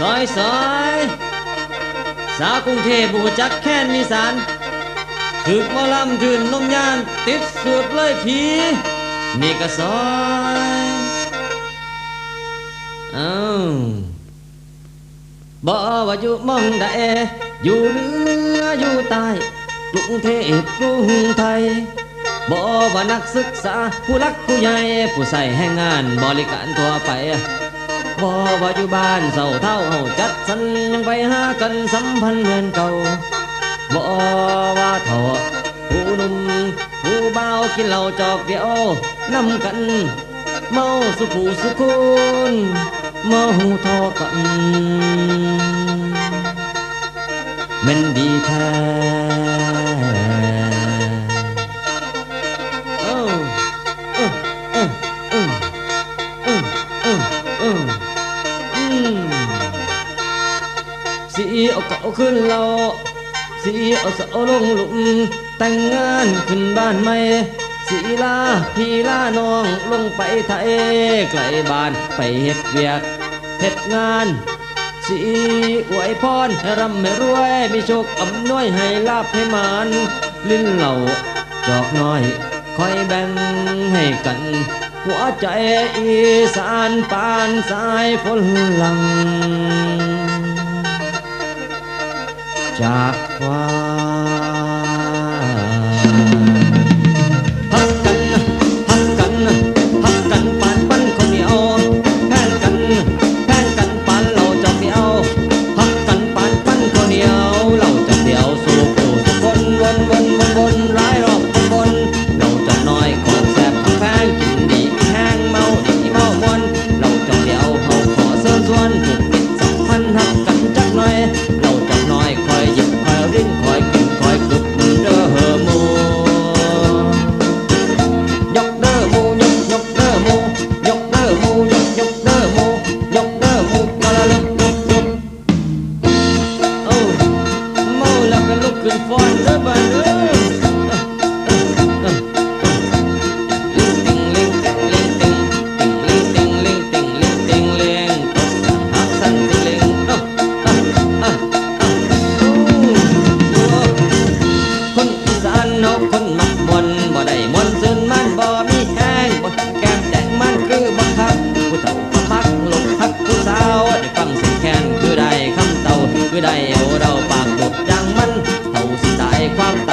ซอยซอยสาวกรุงเทพบูจักแค้นมีสารถึกมอลำถืนนมยานติดสุดเลยผีนี่ก็ซอยเอาบ่ว่าอยู่มองได้อยู่เหนืออยู่ใต้กรุงเทพกรุงไทยบ่ว่านักศึกษาผู้รักผู้ใหญ่ผู้ใส่แห่งงานบริการทั่วไป พอว่าอยู่บ้านเสาเท่าจัดสันยังไปหากันสัมพันธ์เหมืนเก่าบ่ว่าเถาผู้หนุ่มผู้เบากินเหล่าจอกเดียวนำกัน เมาสุขูสุขุนเมาหูทอกันมันดีแท้ สีเอาเก่าขึ้นเราสีเอาเสาลงหลุม แต่งงานขึ้นบ้านใหม่สีลาพี่ลาน้องลงไปไทยไกลบ้านไปเฮ็ดเวียกเฮ็ดงานสีอวยพรให้ร่ำให้รวยมีโชคอำนวยให้ลาบให้มันลิ้นเหล่าดอกน้อยคอยแบ่งให้กัน หัวใจอีสานปานสายฝนหลัง จากคว เอวเราปากบุกจังมันเอาสิตายความ